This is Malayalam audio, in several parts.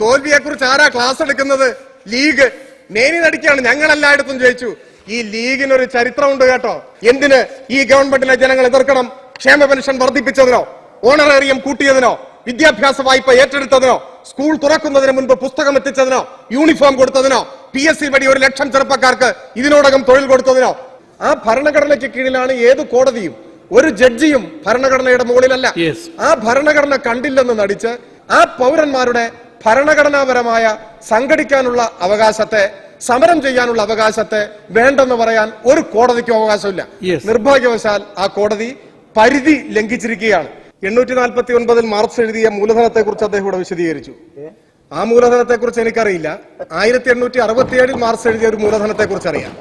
തോൽവിയെ കുറിച്ച് ആരാ ക്ലാസ് എടുക്കുന്നത്? ലീഗ്. നേനി നടിക്കുകയാണ് ഞങ്ങൾ എല്ലായിടത്തും ജയിച്ചു. ഈ ലീഗിനൊരു ചരിത്രമുണ്ട് കേട്ടോ. എന്തിന്? ഈ ഗവൺമെന്റിനെ ജനങ്ങൾ എതിർക്കണം. ക്ഷേമ പെൻഷൻ വർദ്ധിപ്പിച്ചതിനോ ഓണറേറിയം കൂട്ടിയതിനോ വിദ്യാഭ്യാസ വായ്പ ഏറ്റെടുത്തതിനോ സ്കൂൾ തുറക്കുന്നതിന് മുൻപ് പുസ്തകം എത്തിച്ചതിനോ യൂണിഫോം കൊടുത്തതിനോ പി എസ് സി വഴി ഒരു ലക്ഷം ചെറുപ്പക്കാർക്ക് ഇതിനോടകം തൊഴിൽ കൊടുത്തതിനോ ആ ഭരണഘടനയ്ക്ക് കീഴിലാണ് ഏത് കോടതിയും. ഒരു ജഡ്ജിയും ഭരണഘടനയുടെ മുകളിലല്ല. ആ ഭരണഘടന കണ്ടില്ലെന്ന് നടിച്ച് ആ പൗരന്മാരുടെ ഭരണഘടനാപരമായ സംഘടിക്കാനുള്ള അവകാശത്തെ സമരം ചെയ്യാനുള്ള അവകാശത്തെ വേണ്ടെന്ന് പറയാൻ ഒരു കോടതിക്കും അവകാശമില്ല. നിർഭാഗ്യവശാൽ ആ കോടതി പരിധി ലംഘിച്ചിരിക്കുകയാണ്. എണ്ണൂറ്റി നാൽപ്പത്തി ഒൻപതിൽ മാർക്സ് എഴുതിയ മൂലധനത്തെ കുറിച്ച് അദ്ദേഹം ഇവിടെ വിശദീകരിച്ചു. ആ മൂലധനത്തെ കുറിച്ച് എനിക്കറിയില്ല. ആയിരത്തി എണ്ണൂറ്റി അറുപത്തിയേഴിൽ മാർക്സ് എഴുതിയ ഒരു മൂലധനത്തെ കുറിച്ച് അറിയാം.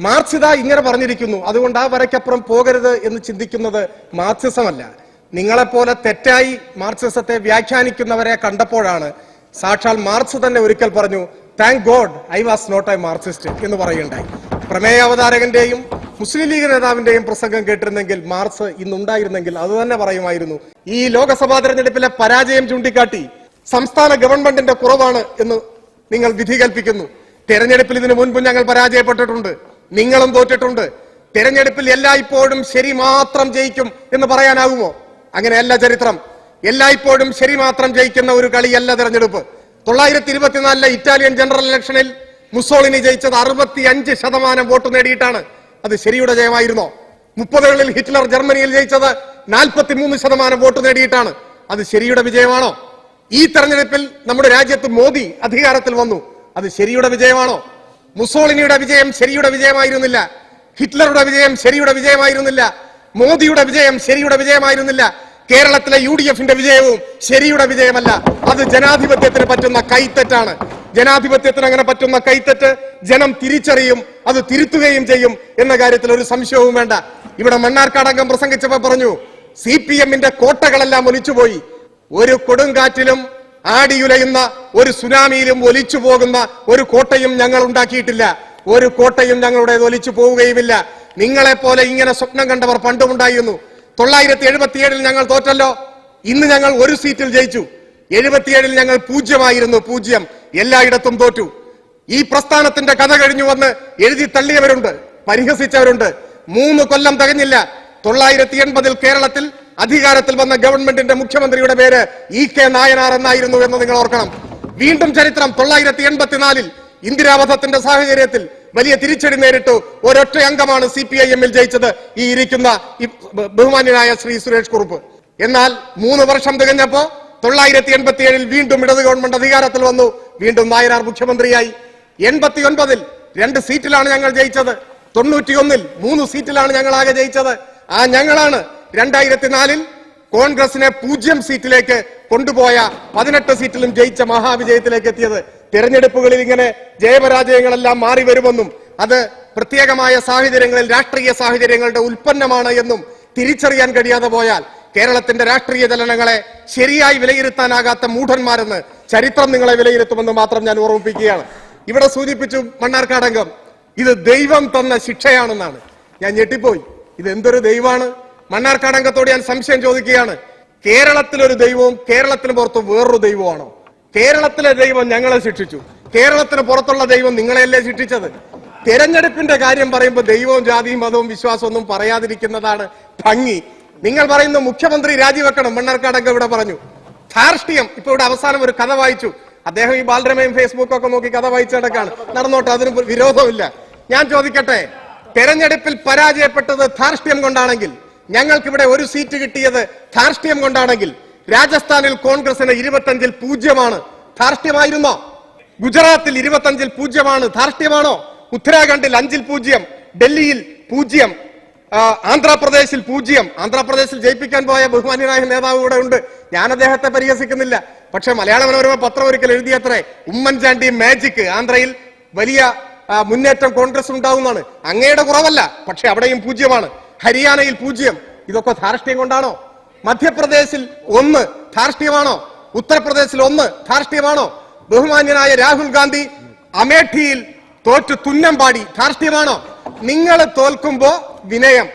മാർക്സ് ഇതാ ഇങ്ങനെ പറഞ്ഞിരിക്കുന്നു. അതുകൊണ്ട് ആ വരയ്ക്കപ്പുറം പോകരുത് എന്ന് ചിന്തിക്കുന്നത് മാർക്സിസമല്ല. നിങ്ങളെപ്പോലെ തെറ്റായി മാർക്സിസത്തെ വ്യാഖ്യാനിക്കുന്നവരെ കണ്ടപ്പോഴാണ് സാക്ഷാൽ മാർക്സ് തന്നെ ഒരിക്കൽ പറഞ്ഞു thank God I was not a Marxist എന്ന് പറയുണ്ടായി പ്രമേയ അവതാരകന്റെയും മുസ്ലിം ലീഗ് നേതാവിന്റെയും പ്രസംഗം കേട്ടിരുന്നെങ്കിൽ മാർക്സ് ഇന്നുണ്ടായിരുന്നെങ്കിൽ അത് തന്നെ പറയുമായിരുന്നു. ഈ ലോക്സഭാ തെരഞ്ഞെടുപ്പിലെ പരാജയം ചൂണ്ടിക്കാട്ടി സംസ്ഥാന ഗവൺമെന്റിന്റെ കുറവാണ് എന്ന് നിങ്ങൾ വിധി കൽപ്പിക്കുന്നു. തെരഞ്ഞെടുപ്പിൽ ഇതിനു മുൻപ് ഞങ്ങൾ പരാജയപ്പെട്ടിട്ടുണ്ട് നിങ്ങളും തോറ്റിട്ടുണ്ട്. തെരഞ്ഞെടുപ്പിൽ എല്ലായ്പ്പോഴും ശരി മാത്രം ജയിക്കും എന്ന് പറയാനാകുമോ? അങ്ങനെയല്ല ചരിത്രം. എല്ലായ്പ്പോഴും ശരി മാത്രം ജയിക്കുന്ന ഒരു കളിയല്ല തെരഞ്ഞെടുപ്പ്. തൊള്ളായിരത്തി ഇരുപത്തിനാലിലെ ഇറ്റാലിയൻ ജനറൽ ഇലക്ഷനിൽ മുസോളിനി ജയിച്ചത് അറുപത്തി അഞ്ച് ശതമാനം വോട്ട് നേടിയിട്ടാണ്. അത് ശരിയുടെ ജയമായിരുന്നോ. മുപ്പതുകളിൽ ഹിറ്റ്ലർ ജർമ്മനിയിൽ ജയിച്ചത് നാൽപ്പത്തി മൂന്ന് ശതമാനം വോട്ട് നേടിയിട്ടാണ്. അത് ശരിയുടെ വിജയമാണോ? ഈ തെരഞ്ഞെടുപ്പിൽ നമ്മുടെ രാജ്യത്ത് മോദി അധികാരത്തിൽ വന്നു. അത് ശരിയുടെ വിജയമാണോ? മുസോളിനിയുടെ വിജയം ശരിയുടെ വിജയമായിരുന്നില്ല. ഹിറ്റ്ലറുടെ വിജയം ശരിയുടെ വിജയമായിരുന്നില്ല. മോദിയുടെ വിജയം ശരിയുടെ വിജയമായിരുന്നില്ല. കേരളത്തിലെ യു ഡി എഫിന്റെ വിജയവും ശരിയുടെ വിജയമല്ല. അത് ജനാധിപത്യത്തിന് പറ്റുന്ന കൈത്തെറ്റാണ് ജനാധിപത്യത്തിന് അങ്ങനെ പറ്റുന്ന കൈത്തെറ്റ് ജനം തിരിച്ചറിയും അത് തിരുത്തുകയും ചെയ്യും എന്ന കാര്യത്തിൽ ഒരു സംശയവും വേണ്ട. ഇവിടെ മണ്ണാർക്കാടകം പ്രസംഗിച്ചപ്പോ പറഞ്ഞു സി പി എമ്മിന്റെ കോട്ടകളെല്ലാം ഒലിച്ചുപോയി. ഒരു കൊടുങ്കാറ്റിലും ആടിയുലയുന്ന ഒരു സുനാമിയിലും ഒലിച്ചു പോകുന്ന ഒരു കോട്ടയും ഞങ്ങൾ ഉണ്ടാക്കിയിട്ടില്ല. ഒരു കോട്ടയും ഞങ്ങളുടെ ഒലിച്ചു പോവുകയുമില്ല. നിങ്ങളെ പോലെ ഇങ്ങനെ സ്വപ്നം കണ്ടവർ പണ്ടുമുണ്ടായിരുന്നു. തൊള്ളായിരത്തി എഴുപത്തിയേഴിൽ ഞങ്ങൾ തോറ്റല്ലോ. ഇന്ന് ഞങ്ങൾ ഒരു സീറ്റിൽ ജയിച്ചു. എഴുപത്തിയേഴിൽ ഞങ്ങൾ പൂജ്യമായിരുന്നു പൂജ്യം. എല്ലായിടത്തും തോറ്റു. ഈ പ്രസ്ഥാനത്തിന്റെ കഥ കഴിഞ്ഞു വന്ന് എഴുതി തള്ളിയവരുണ്ട് പരിഹസിച്ചവരുണ്ട്. മൂന്ന് കൊല്ലം തികഞ്ഞില്ല. തൊള്ളായിരത്തി എൺപതിൽ കേരളത്തിൽ അധികാരത്തിൽ വന്ന ഗവൺമെന്റിന്റെ മുഖ്യമന്ത്രിയുടെ പേര് ഇ കെ നായനാർ എന്നായിരുന്നു എന്ന് നിങ്ങൾ ഓർക്കണം. വീണ്ടും ചരിത്രം തൊള്ളായിരത്തി എൺപത്തിനാലിൽ ഇന്ദിരാവധത്തിന്റെ സാഹചര്യത്തിൽ വലിയ തിരിച്ചടി നേരിട്ടു. ഒരൊറ്റ അംഗമാണ് സി പി ഐ എമ്മിൽ ജയിച്ചത് ഈ ഇരിക്കുന്ന ബഹുമാന്യനായ ശ്രീ സുരേഷ് കുറുപ്പ്. എന്നാൽ മൂന്ന് വർഷം തികഞ്ഞപ്പോ തൊള്ളായിരത്തി എൺപത്തി ഏഴിൽ വീണ്ടും ഇടത് ഗവൺമെന്റ് അധികാരത്തിൽ വന്നു. വീണ്ടും നായരാർ മുഖ്യമന്ത്രിയായി. എൺപത്തി ഒൻപതിൽ രണ്ട് സീറ്റിലാണ് ഞങ്ങൾ ജയിച്ചത്. തൊണ്ണൂറ്റിയൊന്നിൽ മൂന്ന് സീറ്റിലാണ് ഞങ്ങൾ ആകെ ജയിച്ചത്. ആ ഞങ്ങളാണ് രണ്ടായിരത്തി നാലിൽ കോൺഗ്രസിനെ പൂജ്യം സീറ്റിലേക്ക് കൊണ്ടുപോയ പതിനെട്ട് സീറ്റിലും ജയിച്ച മഹാവിജയത്തിലേക്ക് എത്തിയത്. തെരഞ്ഞെടുപ്പുകളിൽ ഇങ്ങനെ ജയപരാജയങ്ങളെല്ലാം മാറി വരുമെന്നും അത് പ്രത്യേകമായ സാഹചര്യങ്ങളിൽ രാഷ്ട്രീയ സാഹചര്യങ്ങളുടെ ഉൽപ്പന്നമാണ് എന്നും തിരിച്ചറിയാൻ കഴിയാതെ പോയാൽ കേരളത്തിന്റെ രാഷ്ട്രീയ ചലനങ്ങളെ ശരിയായി വിലയിരുത്താനാകാത്ത മൂഢന്മാരെന്ന് ചരിത്രം നിങ്ങളെ വിലയിരുത്തുമെന്ന് മാത്രം ഞാൻ ഓർമ്മിപ്പിക്കുകയാണ്. ഇവിടെ സൂചിപ്പിച്ചു മണ്ണാർക്കാടങ്കം ഇത് ദൈവം തന്ന ശിക്ഷയാണെന്നാണ്. ഞാൻ ഞെട്ടിപ്പോയി. ഇത് എന്തൊരു ദൈവമാണ്? മണ്ണാർക്കാടങ്കത്തോട് ഞാൻ സംശയം ചോദിക്കുകയാണ്. കേരളത്തിലൊരു ദൈവവും കേരളത്തിന് പുറത്ത് വേറൊരു ദൈവമാണോ? കേരളത്തിലെ ദൈവം ഞങ്ങളെ ശിക്ഷിച്ചു. കേരളത്തിന് പുറത്തുള്ള ദൈവം നിങ്ങളെയല്ലേ ശിക്ഷിച്ചത്? തെരഞ്ഞെടുപ്പിന്റെ കാര്യം പറയുമ്പോൾ ദൈവവും ജാതിയും മതവും വിശ്വാസവും ഒന്നും പറയാതിരിക്കുന്നതാണ് ഭംഗി. നിങ്ങൾ പറയുന്ന മുഖ്യമന്ത്രി രാജിവെക്കണം മണ്ണാർക്കാടൊക്കെ ഇവിടെ പറഞ്ഞു. ധാർഷ്ട്യം. ഇപ്പൊ ഇവിടെ അവസാനം ഒരു കഥ വായിച്ചു. അദ്ദേഹം ഈ ബാലരമയും ഫേസ്ബുക്കൊക്കെ നോക്കി കഥ വായിച്ചടക്കാണ് നടന്നോട്ടെ അതിന് വിരോധമില്ല. ഞാൻ ചോദിക്കട്ടെ തെരഞ്ഞെടുപ്പിൽ പരാജയപ്പെട്ടത് ധാർഷ്ട്യം കൊണ്ടാണെങ്കിൽ ഞങ്ങൾക്കിവിടെ ഒരു സീറ്റ് കിട്ടിയത് ധാർഷ്ട്യം കൊണ്ടാണെങ്കിൽ രാജസ്ഥാനിൽ കോൺഗ്രസിന് ഇരുപത്തഞ്ചിൽ പൂജ്യമാണ്. ധാർഷ്ട്യമായിരുന്നോ? ഗുജറാത്തിൽ ഇരുപത്തഞ്ചിൽ പൂജ്യമാണ്. ധാർഷ്ട്യമാണോ? ഉത്തരാഖണ്ഡിൽ അഞ്ചിൽ പൂജ്യം. ഡൽഹിയിൽ പൂജ്യം. ആന്ധ്രാപ്രദേശിൽ പൂജ്യം. ആന്ധ്രാപ്രദേശിൽ ജയിപ്പിക്കാൻ പോയ ബഹുമാന്യനായ നേതാവ് ഇവിടെ ഉണ്ട്. ഞാൻ അദ്ദേഹത്തെ പരിഹസിക്കുന്നില്ല. പക്ഷെ മലയാള മനോരമ പത്രം ഒരിക്കൽ എഴുതിയത്രേ ഉമ്മൻചാണ്ടി മാജിക് ആന്ധ്രയിൽ വലിയ മുന്നേറ്റം കോൺഗ്രസ് ഉണ്ടാവുന്നതാണ്. അങ്ങയുടെ കുറവല്ല പക്ഷെ അവിടെയും പൂജ്യമാണ്. ഹരിയാനയിൽ പൂജ്യം. ഇതൊക്കെ ധാർഷ്ട്യം കൊണ്ടാണോ? മധ്യപ്രദേശിൽ ഒന്ന് ധാർഷ്ട്യമാണോ? ഉത്തർപ്രദേശിൽ ഒന്ന് ധാർഷ്ട്യമാണോ? ബഹുമാന്യനായ രാഹുൽ ഗാന്ധി അമേഠിയിൽ തോറ്റു തുന്നം പാടി. ധാർഷ്ട്യമാണോ? നിങ്ങൾ തോൽക്കുമ്പോ വിനയം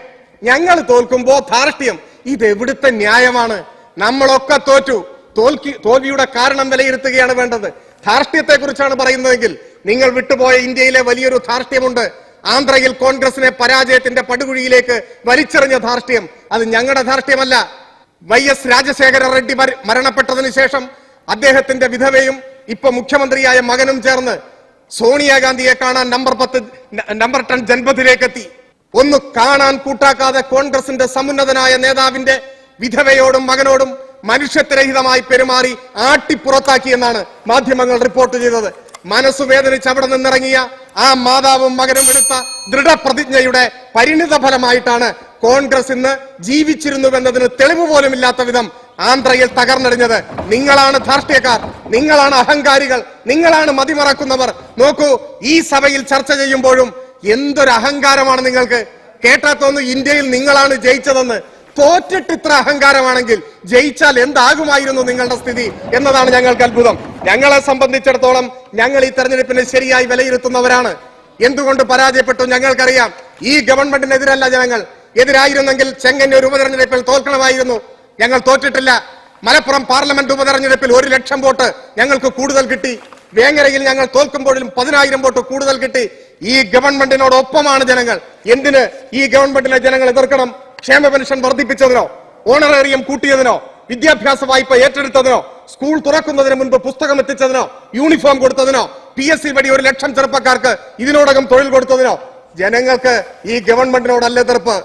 ഞങ്ങൾ തോൽക്കുമ്പോ ധാർഷ്ട്യം. ഇത് എവിടുത്തെ ന്യായമാണ്? നമ്മളൊക്കെ തോറ്റു. തോൽക്കി തോൽവിയുടെ കാരണം വിലയിരുത്തുകയാണ് വേണ്ടത്. ധാർഷ്ട്യത്തെ കുറിച്ചാണ് പറയുന്നതെങ്കിൽ നിങ്ങൾ വിട്ടുപോയ ഇന്ത്യയിലെ വലിയൊരു ധാർഷ്ട്യമുണ്ട്. ആന്ധ്രയിൽ കോൺഗ്രസിനെ പരാജയത്തിന്റെ പടുകുഴിയിലേക്ക് വലിച്ചെറിഞ്ഞ ധാർഷ്ട്യം. അത് ഞങ്ങളുടെ ധാർഷ്ട്യമല്ല. വൈ എസ് രാജശേഖര റെഡ്ഡി മരണപ്പെട്ടതിന് ശേഷം അദ്ദേഹത്തിന്റെ വിധവയും ഇപ്പൊ മുഖ്യമന്ത്രിയായ മകനും ചേർന്ന് സോണിയാഗാന്ധിയെ കാണാൻ നമ്പർ പത്ത് നമ്പർ ടെൻ ജൻപഥിലേക്ക് എത്തി ഒന്ന് കാണാൻ കൂട്ടാക്കാതെ കോൺഗ്രസിന്റെ സമുന്നതനായ നേതാവിന്റെ വിധവയോടും മകനോടും മനുഷ്യത്വരഹിതമായി പെരുമാറി ആട്ടിപ്പുറത്താക്കിയെന്നാണ് മാധ്യമങ്ങൾ റിപ്പോർട്ട് ചെയ്തത്. മനസ്സു വേദനിച്ച് അവിടെ നിന്നിറങ്ങിയ ആ മാതാവും മകനും എടുത്ത ദൃഢപ്രതിജ്ഞയുടെ പരിണിത ഫലമായിട്ടാണ് കോൺഗ്രസ് ഇന്ന് ജീവിച്ചിരുന്നുവെന്നതിന് തെളിവ് പോലും ഇല്ലാത്ത വിധം ആന്ധ്രയിൽ തകർന്നടിഞ്ഞത്. നിങ്ങളാണ് ധാർഷ്ട്യക്കാർ നിങ്ങളാണ് അഹങ്കാരികൾ നിങ്ങളാണ് മതിമറക്കുന്നവർ. നോക്കൂ ഈ സഭയിൽ ചർച്ച ചെയ്യുമ്പോഴും എന്തൊരു അഹങ്കാരമാണ് നിങ്ങൾക്ക്? കേട്ടാ തോന്നുന്നു ഇന്ത്യയിൽ നിങ്ങളാണ് ജയിച്ചതെന്ന്. തോറ്റിട്ട് ഇത്ര അഹങ്കാരമാണെങ്കിൽ ജയിച്ചാൽ എന്താകുമായിരുന്നു നിങ്ങളുടെ സ്ഥിതി എന്നതാണ് ഞങ്ങൾക്ക് അത്ഭുതം. ഞങ്ങളെ സംബന്ധിച്ചിടത്തോളം ഞങ്ങൾ ഈ തെരഞ്ഞെടുപ്പിനെ ശരിയായി വിലയിരുത്തുന്നവരാണ്. എന്തുകൊണ്ട് പരാജയപ്പെട്ടു ഞങ്ങൾക്കറിയാം. ഈ ഗവൺമെന്റിനെതിരല്ല ജനങ്ങൾ. എതിരായിരുന്നെങ്കിൽ ചെങ്ങന്നൂർ ഉപതെരഞ്ഞെടുപ്പിൽ തോൽക്കണമായിരുന്നു. ഞങ്ങൾ തോറ്റിട്ടില്ല. മലപ്പുറം പാർലമെന്റ് ഉപതെരഞ്ഞെടുപ്പിൽ ഒരു ലക്ഷം വോട്ട് ഞങ്ങൾക്ക് കൂടുതൽ കിട്ടി. വേങ്ങരയിൽ ഞങ്ങൾ തോൽക്കുമ്പോഴും പതിനായിരം വോട്ട് കൂടുതൽ കിട്ടി. ഈ ഗവൺമെന്റിനോടൊപ്പമാണ് ജനങ്ങൾ. എന്തിന് ഈ ഗവൺമെന്റിനെ ജനങ്ങൾ എതിർക്കണം? ക്ഷേമ പെൻഷൻ വർദ്ധിപ്പിച്ചതിനോ ഓണറേറിയം കൂട്ടിയതിനോ വിദ്യാഭ്യാസ വായ്പ ഏറ്റെടുത്തതിനോ സ്കൂൾ തുറക്കുന്നതിന് മുൻപ് പുസ്തകം എത്തിച്ചതിനോ യൂണിഫോം കൊടുത്തതിനോ പി എസ് സി വഴി ഒരു ലക്ഷം ചെറുപ്പക്കാർക്ക് ഇതിനോടകം തൊഴിൽ കൊടുത്തതിനോ ജനങ്ങൾക്ക് ഈ ഗവൺമെന്റിനോടല്ല എതിർപ്പ്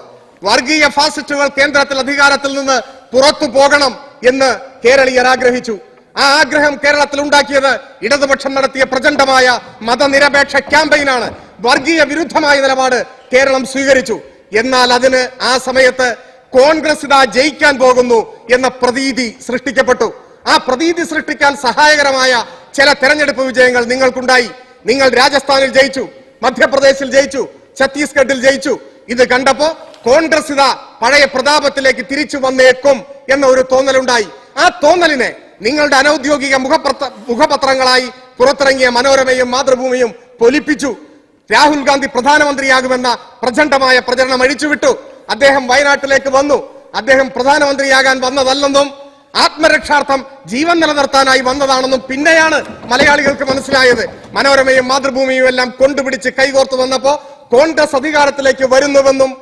വർഗീയ ഫാസിസ്റ്റുകൾ കേന്ദ്രത്തിൽ അധികാരത്തിൽ നിന്ന് പുറത്തു പോകണം എന്ന് കേരളീയർ ആഗ്രഹിച്ചു. ആ ആഗ്രഹം കേരളത്തിൽ ഉണ്ടാക്കിയത് ഇടതുപക്ഷം നടത്തിയ പ്രചണ്ഡമായ മതനിരപേക്ഷ ക്യാമ്പയിനാണ്. വർഗീയ വിരുദ്ധമായ നിലപാട് കേരളം സ്വീകരിച്ചു. എന്നാൽ അതിന് ആ സമയത്ത് കോൺഗ്രസ് ഇതാ ജയിക്കാൻ പോകുന്നു എന്ന പ്രതീതി സൃഷ്ടിക്കപ്പെട്ടു. ആ പ്രതീതി സൃഷ്ടിക്കാൻ സഹായകരമായ ചില തെരഞ്ഞെടുപ്പ് വിജയങ്ങൾ നിങ്ങൾക്കുണ്ടായി. നിങ്ങൾ രാജസ്ഥാനിൽ ജയിച്ചു മധ്യപ്രദേശിൽ ജയിച്ചു ഛത്തീസ്ഗഡിൽ ജയിച്ചു. ഇത് കണ്ടപ്പോ കോൺഗ്രസ് ഇതാ പഴയ പ്രതാപത്തിലേക്ക് തിരിച്ചു വന്നേക്കും എന്ന ഒരു തോന്നലുണ്ടായി. ആ തോന്നലിനെ നിങ്ങളുടെ അനൌദ്യോഗിക മുഖപത്ര മുഖപത്രങ്ങളായി പുറത്തിറങ്ങിയ മനോരമയും മാതൃഭൂമിയും പൊലിപ്പിച്ചു. രാഹുൽ ഗാന്ധി പ്രധാനമന്ത്രിയാകുമെന്ന പ്രചണ്ഡമായ പ്രചരണം അഴിച്ചുവിട്ടു. അദ്ദേഹം വയനാട്ടിലേക്ക് വന്നു. അദ്ദേഹം പ്രധാനമന്ത്രിയാകാൻ വന്നതല്ലെന്നും ആത്മരക്ഷാർത്ഥം ജീവൻ നിലനിർത്താനായി വന്നതാണെന്നും പിന്നെയാണ് മലയാളികൾക്ക് മനസ്സിലായത്. മനോരമയും മാതൃഭൂമിയും എല്ലാം കൊണ്ടുപിടിച്ച് കൈകോർത്തു വന്നപ്പോ കോൺഗ്രസ് അധികാരത്തിലേക്ക് വരുന്നുവെന്നും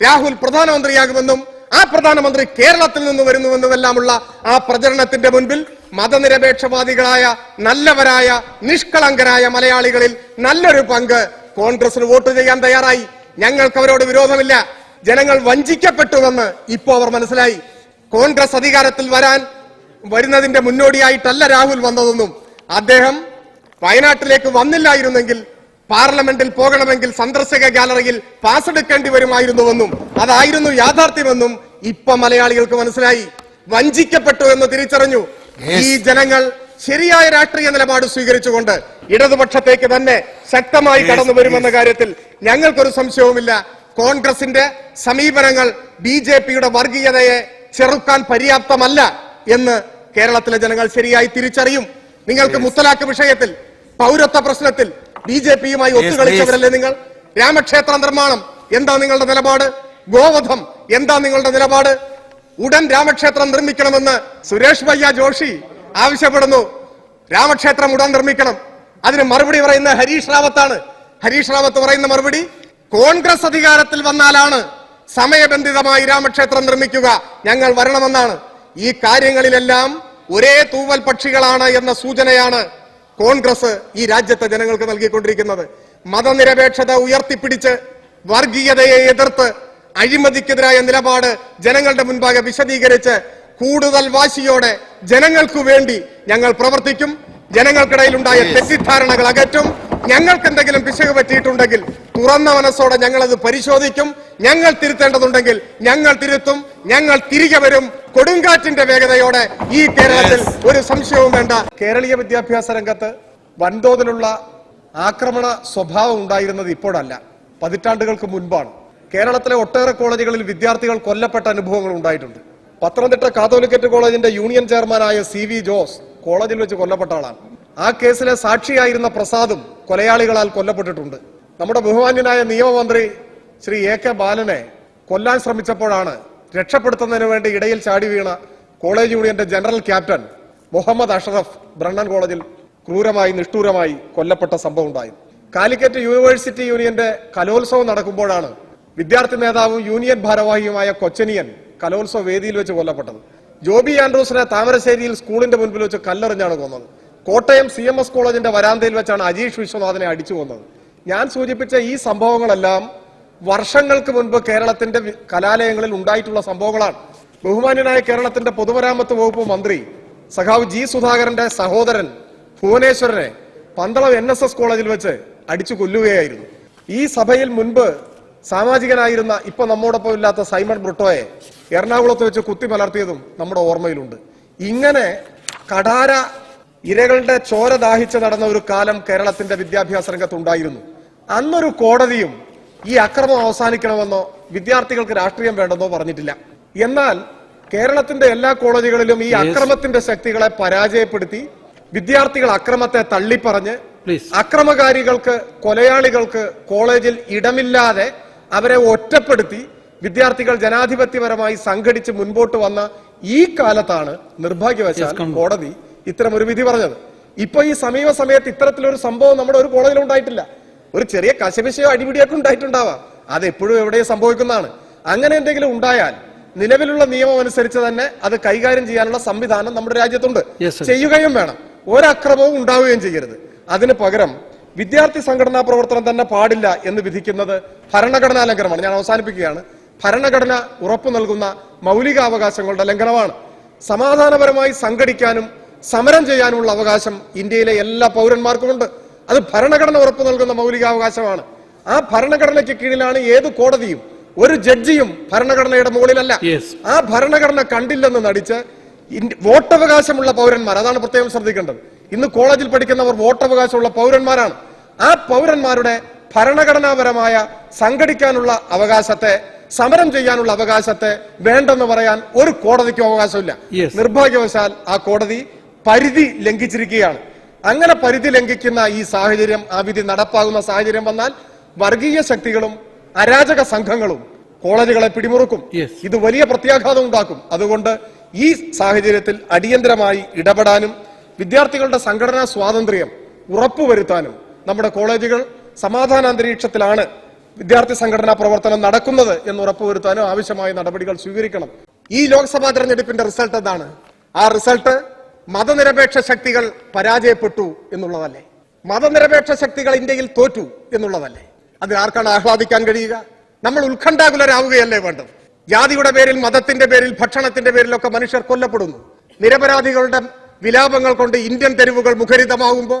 രാഹുൽ പ്രധാനമന്ത്രിയാകുമെന്നും ആ പ്രധാനമന്ത്രി കേരളത്തിൽ നിന്ന് വരുന്നുവെന്നുമെല്ലാമുള്ള ആ പ്രചരണത്തിന്റെ മുൻപിൽ മതനിരപേക്ഷവാദികളായ നല്ലവരായ നിഷ്കളങ്കരായ മലയാളികളിൽ നല്ലൊരു പങ്ക് കോൺഗ്രസിന് വോട്ട് ചെയ്യാൻ തയ്യാറായി. ഞങ്ങൾക്ക് അവരോട് വിരോധമില്ല. ജനങ്ങൾ വഞ്ചിക്കപ്പെട്ടുവെന്ന് ഇപ്പോ അവർ മനസ്സിലായി. കോൺഗ്രസ് അധികാരത്തിൽ വരാൻ വരുന്നതിന്റെ മുന്നോടിയായിട്ടല്ല രാഹുൽ വന്നതെന്നും അദ്ദേഹം വയനാട്ടിലേക്ക് വന്നില്ലായിരുന്നെങ്കിൽ പാർലമെന്റിൽ പോകണമെങ്കിൽ സന്ദർശക ഗാലറിയിൽ പാസ് എടുക്കേണ്ടി വരുമായിരുന്നുവെന്നും അതായിരുന്നു യാഥാർത്ഥ്യമെന്നും ഇപ്പൊ മലയാളികൾക്ക് മനസ്സിലായി. വഞ്ചിക്കപ്പെട്ടു എന്ന് തിരിച്ചറിഞ്ഞു. ഈ ജനങ്ങൾ ശരിയായ രാഷ്ട്രീയ നിലപാട് സ്വീകരിച്ചുകൊണ്ട് ഇടതുപക്ഷത്തേക്ക് തന്നെ ശക്തമായി കടന്നു വരുമെന്ന കാര്യത്തിൽ ഞങ്ങൾക്കൊരു സംശയവുമില്ല. കോൺഗ്രസിന്റെ സമീപനങ്ങൾ ബി ജെ പിയുടെ വർഗീയതയെ ചെറുക്കാൻ പര്യാപ്തമല്ല എന്ന് കേരളത്തിലെ ജനങ്ങൾ ശരിയായി തിരിച്ചറിയും. നിങ്ങൾക്ക് മുത്തലാഖ് വിഷയത്തിൽ പൗരത്വ പ്രശ്നത്തിൽ ബി ജെ പിയുമായി ഒത്തുകളിച്ചവരല്ലേ നിങ്ങൾ? രാമക്ഷേത്ര നിർമ്മാണം എന്താ നിങ്ങളുടെ നിലപാട്? ഗോവധം എന്താ നിങ്ങളുടെ നിലപാട്? ഉടൻ രാമക്ഷേത്രം നിർമ്മിക്കണമെന്ന് സുരേഷ് ഭയ്യ ജോഷി ആവശ്യപ്പെടുന്നു. രാമക്ഷേത്രം ഉടൻ നിർമ്മിക്കണം. അതിന് മറുപടി പറയുന്ന ഹരീഷ് റാവത്താണ്. ഹരീഷ് റാവത്ത് പറയുന്ന മറുപടി കോൺഗ്രസ് അധികാരത്തിൽ വന്നാലാണ് സമയബന്ധിതമായി രാമക്ഷേത്രം നിർമ്മിക്കുക. ഞങ്ങൾ വരണമെന്നാണ്. ഈ കാര്യങ്ങളിലെല്ലാം ഒരേ തൂവൽ പക്ഷികളാണ് എന്ന സൂചനയാണ് കോൺഗ്രസ് ഈ രാജ്യത്തെ ജനങ്ങൾക്ക് നൽകിക്കൊണ്ടിരിക്കുന്നത്. മതനിരപേക്ഷത ഉയർത്തിപ്പിടിച്ച് വർഗീയതയെ എതിർത്ത് അഴിമതിക്കെതിരായ നിലപാട് ജനങ്ങളുടെ മുൻപാകെ വിശദീകരിച്ച് കൂടുതൽ വാശിയോടെ ജനങ്ങൾക്കു വേണ്ടി ഞങ്ങൾ പ്രവർത്തിക്കും. ജനങ്ങൾക്കിടയിൽ ജനങ്ങൾക്കിടയിലുണ്ടായ തെറ്റിദ്ധാരണകൾ അകറ്റും. ഞങ്ങൾക്ക് എന്തെങ്കിലും പിശക് പറ്റിയിട്ടുണ്ടെങ്കിൽ തുറന്ന മനസ്സോടെ ഞങ്ങൾ അത് പരിശോധിക്കും. ഞങ്ങൾ തിരുത്തേണ്ടതുണ്ടെങ്കിൽ ഞങ്ങൾ തിരുത്തും. ഞങ്ങൾ തിരികെ വരും. കൊടുങ്കാറ്റിന്റെ വേഗതയോടെ ഈ കേരളത്തിൽ ഒരു സംശയവും വേണ്ട. കേരളീയ വിദ്യാഭ്യാസ രംഗത്ത് വൻതോതിലുള്ള ആക്രമണ സ്വഭാവം ഉണ്ടായിരുന്നത് ഇപ്പോഴല്ല. പതിറ്റാണ്ടുകൾക്ക് മുൻപാണ്. കേരളത്തിലെ ഒട്ടേറെ കോളേജുകളിൽ വിദ്യാർത്ഥികൾ കൊല്ലപ്പെട്ട അനുഭവങ്ങൾ ഉണ്ടായിട്ടുണ്ട്. പത്തനംതിട്ട കാതോലിക്കറ്റ് കോളേജിന്റെ യൂണിയൻ ചെയർമാനായ സി വി ജോസ് കോളേജിൽ വെച്ച് കൊല്ലപ്പെട്ട ആളാണ്. ആ കേസിലെ സാക്ഷിയായിരുന്ന പ്രസാദും കൊലയാളികളാൽ കൊല്ലപ്പെട്ടിട്ടുണ്ട്. നമ്മുടെ ബഹുമാന്യനായ നിയമമന്ത്രി ശ്രീ എ കെ ബാലനെ കൊല്ലാൻ ശ്രമിച്ചപ്പോഴാണ് രക്ഷപ്പെടുത്തുന്നതിന് വേണ്ടി ഇടയിൽ ചാടി വീണ കോളേജ് യൂണിയന്റെ general captain Muhammad Ashraf Brennan കോളേജിൽ ക്രൂരമായി നിഷ്ഠൂരമായി കൊല്ലപ്പെട്ട സംഭവം ഉണ്ടായി. കാലിക്കറ്റ് യൂണിവേഴ്സിറ്റി യൂണിയന്റെ കലോത്സവം നടക്കുമ്പോഴാണ് വിദ്യാർത്ഥി നേതാവും യൂണിയൻ ഭാരവാഹിയുമായ കൊച്ചനിയൻ കലോത്സവ വേദിയിൽ വെച്ച് കൊല്ലപ്പെട്ടത്. ജോബി ആൻഡ്രൂസിനെ താമരശ്ശേരിയിൽ സ്കൂളിന്റെ മുൻപിൽ വെച്ച് കല്ലെറിഞ്ഞാണ് കൊന്നത്. കോട്ടയം സി എം എസ് കോളേജിന്റെ വരാന്തയിൽ വെച്ചാണ് അജീഷ് വിശ്വനാഥനെ അടിച്ചു കൊന്നത്. ഞാൻ സൂചിപ്പിച്ച ഈ സംഭവങ്ങളെല്ലാം വർഷങ്ങൾക്ക് മുൻപ് കേരളത്തിന്റെ കലാലയങ്ങളിൽ ഉണ്ടായിട്ടുള്ള സംഭവങ്ങളാണ്. ബഹുമാന്യനായ കേരളത്തിന്റെ പൊതുമരാമത്ത് വകുപ്പ് മന്ത്രി സഖാവ് ജി സുധാകരന്റെ സഹോദരൻ ഭുവനേശ്വരനെ പന്തളം എൻ എസ് എസ് കോളേജിൽ വെച്ച് അടിച്ചു കൊല്ലുകയായിരുന്നു. ഈ സഭയിൽ മുൻപ് സാമാജികനായിരുന്ന ഇപ്പൊ നമ്മോടൊപ്പം ഇല്ലാത്ത സൈമൺ ബ്രിട്ടോയെ എറണാകുളത്ത് വെച്ച് കുത്തി പലർത്തിയതും നമ്മുടെ ഓർമ്മയിലുണ്ട്. ഇങ്ങനെ കടാര ഇരകളുടെ ചോര ദാഹിച്ച് നടന്ന ഒരു കാലം കേരളത്തിന്റെ വിദ്യാഭ്യാസ രംഗത്തുണ്ടായിരുന്നു. അന്നൊരു കോടതിയും ഈ അക്രമം അവസാനിക്കണമെന്നോ വിദ്യാർത്ഥികൾക്ക് രാഷ്ട്രീയം വേണ്ടെന്നോ പറഞ്ഞിട്ടില്ല. എന്നാൽ കേരളത്തിന്റെ എല്ലാ കോളേജുകളിലും ഈ അക്രമത്തിന്റെ ശക്തികളെ പരാജയപ്പെടുത്തി വിദ്യാർത്ഥികൾ അക്രമത്തെ തള്ളിപ്പറഞ്ഞ് അക്രമകാരികൾക്ക് കൊലയാളികൾക്ക് കോളേജിൽ ഇടമില്ലാതെ അവരെ ഒറ്റപ്പെടുത്തി വിദ്യാർത്ഥികൾ ജനാധിപത്യപരമായി സംഘടിച്ച് മുൻപോട്ട് വന്ന ഈ കാലത്താണ് നിർഭാഗ്യവശാൽ. കോടതി ഇത്തരം ഒരു വിധി പറഞ്ഞത്. ഇപ്പൊ ഈ സമീപ സമയത്ത് ഇത്തരത്തിലൊരു സംഭവം നമ്മുടെ ഒരു കോളേജിലും ഉണ്ടായിട്ടില്ല. ഒരു ചെറിയ കശപിശയോ അടിപിടിയൊക്കെ ഉണ്ടായിട്ടുണ്ടാവാം. അത് എപ്പോഴും എവിടെയും സംഭവിക്കുന്നതാണ്. അങ്ങനെ എന്തെങ്കിലും ഉണ്ടായാൽ നിലവിലുള്ള നിയമം അനുസരിച്ച് തന്നെ അത് കൈകാര്യം ചെയ്യാനുള്ള സംവിധാനം നമ്മുടെ രാജ്യത്തുണ്ട്. ചെയ്യുകയും വേണം. ഒരക്രമവും ഉണ്ടാവുകയും ചെയ്യരുത്. അതിന് പകരം വിദ്യാർത്ഥി സംഘടനാ പ്രവർത്തനം തന്നെ പാടില്ല എന്ന് വിധിക്കുന്നത് ഭരണഘടനാ ലംഘനമാണ് ഞാൻ അവസാനിപ്പിക്കുകയാണ്. ഭരണഘടന ഉറപ്പു നൽകുന്ന മൗലികാവകാശങ്ങളുടെ ലംഘനമാണ്. സമാധാനപരമായി സംഘടിക്കാനും സമരം ചെയ്യാനുമുള്ള അവകാശം ഇന്ത്യയിലെ എല്ലാ പൗരന്മാർക്കുമുണ്ട്. അത് ഭരണഘടന ഉറപ്പു നൽകുന്ന മൗലികാവകാശമാണ്. ആ ഭരണഘടനയ്ക്ക് കീഴിലാണ് ഏത് കോടതിയും ഒരു ജഡ്ജിയും ഭരണഘടനയുടെ മുകളിലല്ല. ആ ഭരണഘടന കണ്ടില്ലെന്ന് നടിച്ച് വോട്ട് വോട്ടവകാശമുള്ള പൗരന്മാർ അതാണ് പ്രത്യേകം ശ്രദ്ധിക്കേണ്ടത്. ഇന്ന് കോളേജിൽ പഠിക്കുന്നവർ വോട്ടവകാശമുള്ള പൗരന്മാരാണ്. ആ പൗരന്മാരുടെ ഭരണഘടനാപരമായ സംഘടിക്കാനുള്ള അവകാശത്തെ സമരം ചെയ്യാനുള്ള അവകാശത്തെ വേണ്ടെന്ന് പറയാൻ ഒരു കോടതിക്കും അവകാശമില്ല. നിർഭാഗ്യവശാൽ ആ കോടതി പരിധി ലംഘിച്ചിരിക്കുകയാണ്. അങ്ങനെ പരിധി ലംഘിക്കുന്ന ഈ സാഹചര്യം ആ വിധി നടപ്പാകുന്ന സാഹചര്യം വന്നാൽ വർഗീയ ശക്തികളും അരാജക സംഘങ്ങളും കോളേജുകളെ പിടിമുറുക്കും. ഇത് വലിയ പ്രത്യാഘാതം ഉണ്ടാക്കും. അതുകൊണ്ട് ഈ സാഹചര്യത്തിൽ അടിയന്തരമായി ഇടപെടാനും വിദ്യാർത്ഥികളുടെ സംഘടനാ സ്വാതന്ത്ര്യം ഉറപ്പുവരുത്താനും നമ്മുടെ കോളേജുകൾ സമാധാന അന്തരീക്ഷത്തിലാണ് വിദ്യാർത്ഥി സംഘടനാ പ്രവർത്തനം നടക്കുന്നത് എന്ന് ഉറപ്പുവരുത്താനും ആവശ്യമായ നടപടികൾ സ്വീകരിക്കണം. ഈ ലോക്സഭാ തെരഞ്ഞെടുപ്പിന്റെ റിസൾട്ട് എന്താണ്? ആ റിസൾട്ട് മതനിരപേക്ഷ ശക്തികൾ പരാജയപ്പെട്ടു എന്നുള്ളതല്ലേ? മതനിരപേക്ഷ ശക്തികൾ ഇന്ത്യയിൽ തോറ്റു എന്നുള്ളതല്ലേ? അത് ആർക്കാണ് ആഹ്ലാദിക്കാൻ കഴിയുക? നമ്മൾ ഉത്കണ്ഠാകുലരാവുകയല്ലേ വേണ്ടത്? ജാതിയുടെ പേരിൽ മതത്തിന്റെ പേരിൽ ഭക്ഷണത്തിന്റെ പേരിലൊക്കെ മനുഷ്യർ കൊല്ലപ്പെടുന്നു. നിരപരാധികളുടെ വിലാപങ്ങൾ കൊണ്ട് ഇന്ത്യൻ തെരുവുകൾ മുഖരിതമാകുമ്പോൾ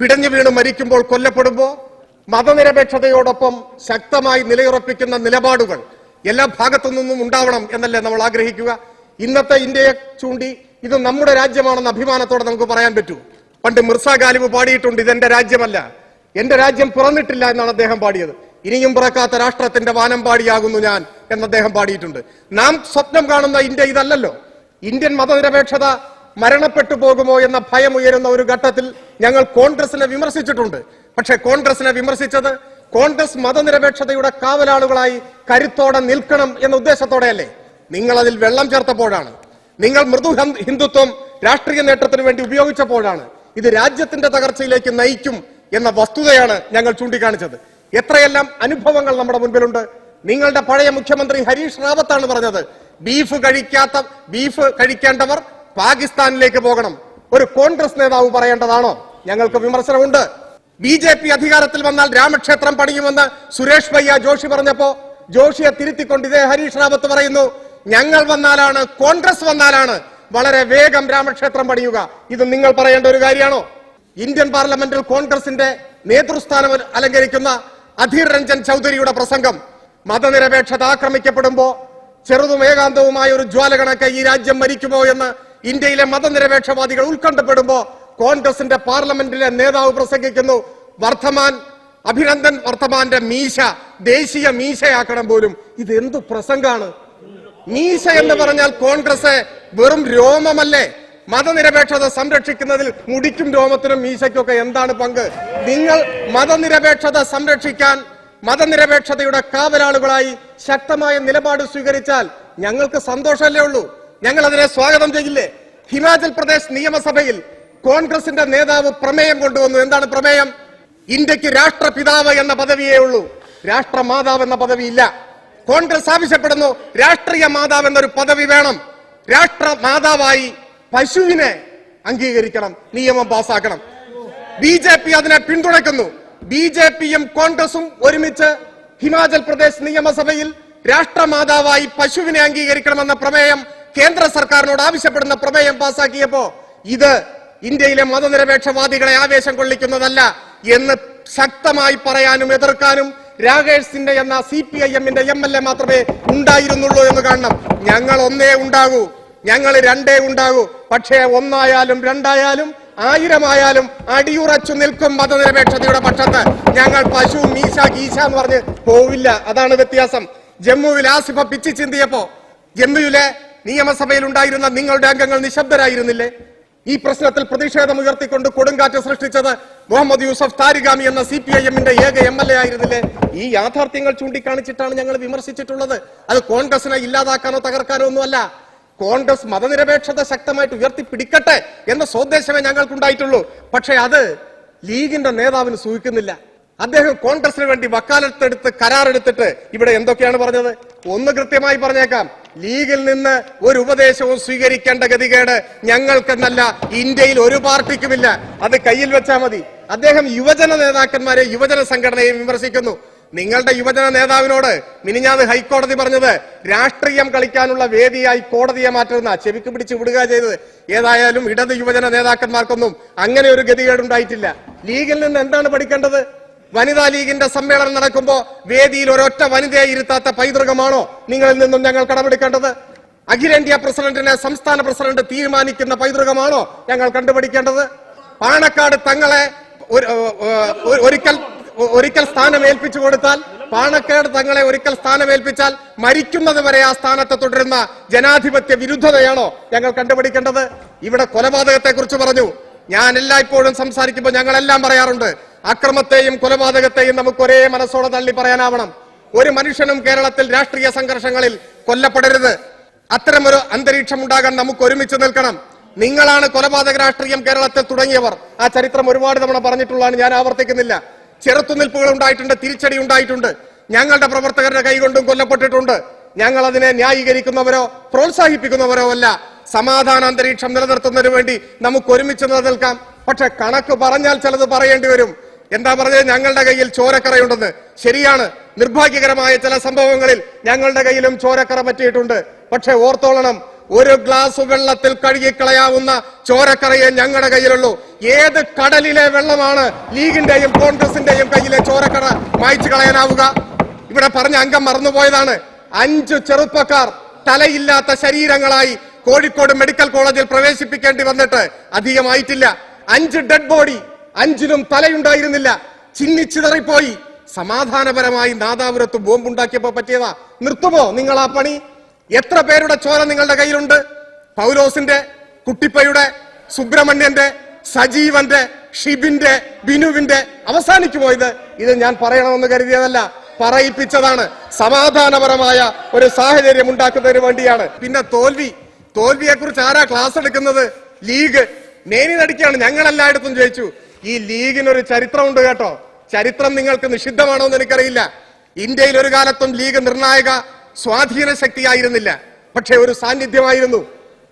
പിടഞ്ഞു വീണ് മരിക്കുമ്പോൾ കൊല്ലപ്പെടുമ്പോ മതനിരപേക്ഷതയോടൊപ്പം ശക്തമായി നിലയുറപ്പിക്കുന്ന നിലപാടുകൾ എല്ലാ ഭാഗത്തു നിന്നും ഉണ്ടാവണം എന്നല്ലേ നമ്മൾ ആഗ്രഹിക്കുക? ഇന്നത്തെ ഇന്ത്യയെ ചൂണ്ടി ഇത് നമ്മുടെ രാജ്യമാണെന്ന് അഭിമാനത്തോടെ നമുക്ക് പറയാൻ പറ്റൂ. പണ്ട് മിർസ ഗാലിബ് പാടിയിട്ടുണ്ട് ഇതെന്റെ രാജ്യമല്ല. എന്റെ രാജ്യം പിറന്നിട്ടില്ല എന്നാണ് അദ്ദേഹം പാടിയത്. ഇനിയും പിറക്കാത്ത രാഷ്ട്രത്തിന്റെ വാനം പാടിയാകുന്നു ഞാൻ എന്ന് അദ്ദേഹം പാടിയിട്ടുണ്ട്. നാം സ്വപ്നം കാണുന്ന ഇന്ത്യ ഇതല്ലല്ലോ. ഇന്ത്യൻ മതനിരപേക്ഷത മരണപ്പെട്ടു പോകുമോ എന്ന ഭയം ഉയരുന്ന ഒരു ഘട്ടത്തിൽ ഞങ്ങൾ കോൺഗ്രസിനെ വിമർശിച്ചിട്ടുണ്ട്. പക്ഷെ കോൺഗ്രസിനെ വിമർശിച്ചത് കോൺഗ്രസ് മതനിരപേക്ഷതയുടെ കാവലാളുകളായി കരുത്തോടെ നിൽക്കണം എന്ന ഉദ്ദേശത്തോടെയല്ലേ? നിങ്ങൾ അതിൽ വെള്ളം ചേർത്തപ്പോഴാണ്. നിങ്ങൾ മൃദു ഹിന്ദുത്വം രാഷ്ട്രീയ നേട്ടത്തിന് വേണ്ടി ഉപയോഗിച്ചപ്പോഴാണ് ഇത് രാജ്യത്തിന്റെ തകർച്ചയിലേക്ക് നയിക്കും എന്ന വസ്തുതയാണ് ഞങ്ങൾ ചൂണ്ടിക്കാണിച്ചത്. എത്രയെല്ലാം അനുഭവങ്ങൾ നമ്മുടെ മുൻപിലുണ്ട്. നിങ്ങളുടെ പഴയ മുഖ്യമന്ത്രി ഹരീഷ് റാവത്താണ് പറഞ്ഞത് ബീഫ് കഴിക്കാത്ത ബീഫ് കഴിക്കേണ്ടവർ പാകിസ്ഥാനിലേക്ക് പോകണം. ഒരു കോൺഗ്രസ് നേതാവ് പറയേണ്ടതാണോ? ഞങ്ങൾക്ക് വിമർശനമുണ്ട്. ബി ജെ പി അധികാരത്തിൽ വന്നാൽ രാമക്ഷേത്രം പണിയുമെന്ന് സുരേഷ് ഭയ്യ ജോഷി പറഞ്ഞപ്പോ ജോഷിയെ തിരുത്തിക്കൊണ്ട് ഇതേ ഹരീഷ് റാവത്ത് പറയുന്നു ഞങ്ങൾ വന്നാലാണ് കോൺഗ്രസ് വന്നാലാണ് വളരെ വേഗം രാമക്ഷേത്രം പണിയുക. ഇത് നിങ്ങൾ പറയേണ്ട ഒരു കാര്യമാണോ? ഇന്ത്യൻ പാർലമെന്റിൽ കോൺഗ്രസിന്റെ നേതൃസ്ഥാനം അലങ്കരിക്കുന്ന അധീർ രഞ്ജൻ ചൗധരിയുടെ പ്രസംഗം മതനിരപേക്ഷത ആക്രമിക്കപ്പെടുമ്പോ ചെറുതും ഏകാന്തവുമായ ഒരു ജ്വാല കണക്ക് ഈ രാജ്യം മരിക്കുമോ എന്ന് ഇന്ത്യയിലെ മതനിരപേക്ഷവാദികൾ ഉത്കണ്ഠപ്പെടുമ്പോ കോൺഗ്രസിന്റെ പാർലമെന്റിലെ നേതാവ് പ്രസംഗിക്കുന്നു. വർദ്ധമാൻ അഭിനന്ദൻ വർദ്ധമാന്റെ മീശ ദേശീയ മീശയാക്കണം പോലും. ഇത് എന്ത് പ്രസംഗാണ്? മീശ എന്ന് പറഞ്ഞാൽ കോൺഗ്രസ് വെറും രോമമല്ലേ? മതനിരപേക്ഷത സംരക്ഷിക്കുന്നതിൽ മുടിക്കും രോമത്തിനും മീശയ്ക്കൊക്കെ എന്താണ് പങ്ക്? നിങ്ങൾ മതനിരപേക്ഷത സംരക്ഷിക്കാൻ മതനിരപേക്ഷതയുടെ കാവലാളുകളായി ശക്തമായ നിലപാട് സ്വീകരിച്ചാൽ ഞങ്ങൾക്ക് സന്തോഷമല്ലേ ഉള്ളൂ? ഞങ്ങൾ അതിനെ സ്വാഗതം ചെയ്യില്ലേ? ഹിമാചൽ പ്രദേശ് നിയമസഭയിൽ കോൺഗ്രസിന്റെ നേതാവ് പ്രമേയം കൊണ്ടുവന്നു. എന്താണ് പ്രമേയം? ഇന്ത്യയ്ക്ക് രാഷ്ട്രപിതാവ് എന്ന പദവിയേ ഉള്ളൂ. രാഷ്ട്രമാതാവ് എന്ന പദവി ഇല്ല കോൺഗ്രസ് ആവശ്യപ്പെടുന്നു രാഷ്ട്രീയ മാതാവ് എന്നൊരു പദവി വേണം. രാഷ്ട്ര മാതാവായി പശുവിനെ അംഗീകരിക്കണം നിയമം പാസാക്കണം. ബി ജെ പി അതിനെ പിന്തുണയ്ക്കുന്നു. ബി ജെ പിയും കോൺഗ്രസും ഒരുമിച്ച് ഹിമാചൽ പ്രദേശ് നിയമസഭയിൽ രാഷ്ട്രമാതാവായി പശുവിനെ അംഗീകരിക്കണമെന്ന പ്രമേയം കേന്ദ്ര സർക്കാരിനോട് ആവശ്യപ്പെടുന്ന പ്രമേയം പാസാക്കിയപ്പോ ഇത് ഇന്ത്യയിലെ മതനിരപേക്ഷവാദികളെ ആവേശം കൊള്ളിക്കുന്നതല്ല എന്ന് ശക്തമായി പറയാനും എതിർക്കാനും രാകേഷിന്റെ എന്ന സി പി ഐ എമ്മിന്റെ എം എൽ എ മാത്രമേ ഉണ്ടായിരുന്നുള്ളൂ എന്ന് കാണണം. ഞങ്ങൾ ഒന്നേ ഉണ്ടാകൂ. ഞങ്ങൾ രണ്ടേ ഉണ്ടാകൂ. പക്ഷേ ഒന്നായാലും രണ്ടായാലും ആയിരമായാലും അടിയുറച്ചു നിൽക്കും മതനിരപേക്ഷതയുടെ പക്ഷത്ത്. ഞങ്ങൾ പശു മീശ ഗീശ എന്ന് പറഞ്ഞ് പോവില്ല. അതാണ് വ്യത്യാസം. ജമ്മുവിൽ ആസിഫ പിച്ചി ചിന്തിയപ്പോ ജമ്മുവിലെ നിയമസഭയിൽ ഉണ്ടായിരുന്ന നിങ്ങളുടെ അംഗങ്ങൾ നിശബ്ദരായിരുന്നില്ലേ? ഈ പ്രശ്നത്തിൽ പ്രതിഷേധം ഉയർത്തിക്കൊണ്ട് കൊടുങ്കാറ്റ് സൃഷ്ടിച്ചത് മുഹമ്മദ് യൂസഫ് താരിഗാമി എന്ന സി പി ഐ എമ്മിന്റെ ഏക എം എൽ എ ആയിരുന്നില്ലേ? ഈ യാഥാർത്ഥ്യങ്ങൾ ചൂണ്ടിക്കാണിച്ചിട്ടാണ് ഞങ്ങൾ വിമർശിച്ചിട്ടുള്ളത്. അത് കോൺഗ്രസിനെ ഇല്ലാതാക്കാനോ തകർക്കാനോ ഒന്നുമല്ല. കോൺഗ്രസ് മതനിരപേക്ഷത ശക്തമായിട്ട് ഉയർത്തിപ്പിടിക്കട്ടെ എന്ന സ്വദേശമേ ഞങ്ങൾക്കുണ്ടായിട്ടുള്ളൂ. പക്ഷേ അത് ലീഗിന്റെ നേതാവിന് സൂഹിക്കുന്നില്ല അദ്ദേഹം കോൺഗ്രസിന് വേണ്ടി വക്കാലത്തെടുത്ത് കരാറെടുത്തിട്ട് ഇവിടെ എന്തൊക്കെയാണ് പറഞ്ഞത്? ഒന്ന് കൃത്യമായി പറഞ്ഞേക്കാം. ലീഗിൽ നിന്ന് ഒരു ഉപദേശവും സ്വീകരിക്കേണ്ട ഗതികേട് ഞങ്ങൾക്കെന്നല്ല ഇന്ത്യയിൽ ഒരു പാർട്ടിക്കുമില്ല. അത് കയ്യിൽ വെച്ചാൽ മതി. അദ്ദേഹം യുവജന നേതാക്കന്മാരെ യുവജന സംഘടനയെ വിമർശിക്കുന്നു. നിങ്ങളുടെ യുവജന നേതാവിനോട് മിനിഞ്ഞാത് ഹൈക്കോടതി പറഞ്ഞത് രാഷ്ട്രീയം കളിക്കാനുള്ള വേദിയായി കോടതിയെ മാറ്റുന്ന ചെവിക്ക് പിടിച്ച് വിടുക ചെയ്തത്. ഏതായാലും ഇടത് യുവജന നേതാക്കന്മാർക്കൊന്നും അങ്ങനെ ഒരു ഗതികേടുണ്ടായിട്ടില്ല. ലീഗിൽ നിന്ന് എന്താണ് പഠിക്കേണ്ടത്? വനിതാ ലീഗിന്റെ സമ്മേളനം നടക്കുമ്പോൾ വേദിയിൽ ഒരൊറ്റ വനിതയെ ഇരുത്താത്ത പൈതൃകമാണോ നിങ്ങളിൽ നിന്നും ഞങ്ങൾ കടമെടുക്കേണ്ടത്? അഖിലേന്ത്യാ പ്രസിഡന്റിനെ സംസ്ഥാന പ്രസിഡന്റ് തീരുമാനിക്കുന്ന പൈതൃകമാണോ ഞങ്ങൾ കണ്ടുപിടിക്കേണ്ടത്? പാണക്കാട് തങ്ങളെ ഒരു- ഒരിക്കൽ ഒരിക്കൽ സ്ഥാനം ഏൽപ്പിച്ചു കൊടുത്താൽ പാണക്കാട് തങ്ങളെ ഒരിക്കൽ സ്ഥാനമേൽപ്പിച്ചാൽ മരിക്കുന്നത് വരെ ആ സ്ഥാനത്ത് തുടരുന്ന ജനാധിപത്യ വിരുദ്ധതയാണോ ഞങ്ങൾ കണ്ടുപിടിക്കേണ്ടത്? ഇവിടെ കൊലപാതകത്തെ കുറിച്ച് പറഞ്ഞു. ഞാൻ എല്ലായ്പ്പോഴും സംസാരിക്കുമ്പോൾ ഞങ്ങളെല്ലാം പറയാറുണ്ട്. അക്രമത്തെയും കൊലപാതകത്തെയും നമുക്ക് ഒരേ മനസ്സോടെ തള്ളി പറയാനാവണം. ഒരു മനുഷ്യനും കേരളത്തിൽ രാഷ്ട്രീയ സംഘർഷങ്ങളിൽ കൊല്ലപ്പെടരുത്. അത്തരമൊരു അന്തരീക്ഷം ഉണ്ടാകാൻ നമുക്ക് ഒരുമിച്ച് നിൽക്കണം. നിങ്ങളാണ് കൊലപാതക രാഷ്ട്രീയം കേരളത്തിൽ തുടങ്ങിയവർ. ആ ചരിത്രം ഒരുപാട് തവണ പറഞ്ഞിട്ടുള്ളതാണ് ഞാൻ ആവർത്തിക്കുന്നില്ല. ചെറുത്തുനിൽപ്പുകൾ ഉണ്ടായിട്ടുണ്ട് തിരിച്ചടി ഉണ്ടായിട്ടുണ്ട്. ഞങ്ങളുടെ പ്രവർത്തകരുടെ കൈകൊണ്ടും കൊല്ലപ്പെട്ടിട്ടുണ്ട്. ഞങ്ങൾ അതിനെ ന്യായീകരിക്കുന്നവരോ പ്രോത്സാഹിപ്പിക്കുന്നവരോ അല്ല. സമാധാന അന്തരീക്ഷം നിലനിർത്തുന്നതിന് വേണ്ടി നമുക്ക് ഒരുമിച്ച് നിലനിൽക്കാം. പക്ഷെ കണക്ക് പറഞ്ഞാൽ ചിലത് പറയേണ്ടി വരും. എന്താ പറഞ്ഞത്? ഞങ്ങളുടെ കയ്യിൽ ചോരക്കറയുണ്ടെന്ന്. ശരിയാണ്. നിർഭാഗ്യകരമായ ചില സംഭവങ്ങളിൽ ഞങ്ങളുടെ കയ്യിലും ചോരക്കറ പറ്റിയിട്ടുണ്ട്. പക്ഷെ ഓർത്തോളണം. ഒരു ഗ്ലാസ് വെള്ളത്തിൽ കഴുകിക്കളയാവുന്ന ചോരക്കറയെ ഞങ്ങളുടെ കയ്യിലുള്ളൂ. ഏത് കടലിലെ വെള്ളമാണ് ലീഗിന്റെയും കോൺഗ്രസിന്റെയും കയ്യിലെ ചോരക്കറ മായ്ച്ചു കളയാനാവുക? ഇവിടെ പറഞ്ഞ അംഗം മറന്നുപോയതാണ്. അഞ്ചു ചെറുപ്പക്കാർ തലയില്ലാത്ത ശരീരങ്ങളായി കോഴിക്കോട് മെഡിക്കൽ കോളേജിൽ പ്രവേശിപ്പിക്കേണ്ടി വന്നിട്ട് അധികമായിട്ടില്ല. അഞ്ച് ഡെഡ് ബോഡി അഞ്ചിനും തലയുണ്ടായിരുന്നില്ല. ചിന്നിച്ചിതറിപ്പോയി. സമാധാനപരമായി നാദാപുരത്ത് ബോംബുണ്ടാക്കിയപ്പോ പറ്റിയതാ. നിർത്തുമോ നിങ്ങൾ ആ പണി? എത്ര പേരുടെ ചോര നിങ്ങളുടെ കയ്യിലുണ്ട്? പൗലോസിന്റെ കുട്ടിപ്പയുടെ സുബ്രഹ്മണ്യന്റെ സജീവന്റെ ഷിബിന്റെ ബിനുവിന്റെ അവസാനിക്കുമോ ഇത് ഇത് ഞാൻ പറയണമെന്ന് കരുതിയതല്ല. പറയിപ്പിച്ചതാണ്. സമാധാനപരമായ ഒരു സാഹചര്യം ഉണ്ടാക്കുന്നതിന് വേണ്ടിയാണ്. പിന്നെ തോൽവി. തോൽവിയെ കുറിച്ച് ആരാ ക്ലാസ് എടുക്കുന്നത്? ലീഗ്. മേനി നടിക്കാണ്. ഞങ്ങൾ എല്ലായിടത്തും ജയിച്ചു. ഈ ലീഗിനൊരു ചരിത്രമുണ്ട് കേട്ടോ. ചരിത്രം നിങ്ങൾക്ക് നിഷിദ്ധമാണോ എന്ന് എനിക്കറിയില്ല. ഇന്ത്യയിൽ ഒരു കാലത്തും ലീഗ് നിർണായക സ്വാധീന ശക്തിയായിരുന്നില്ല. പക്ഷേ ഒരു സാന്നിധ്യമായിരുന്നു.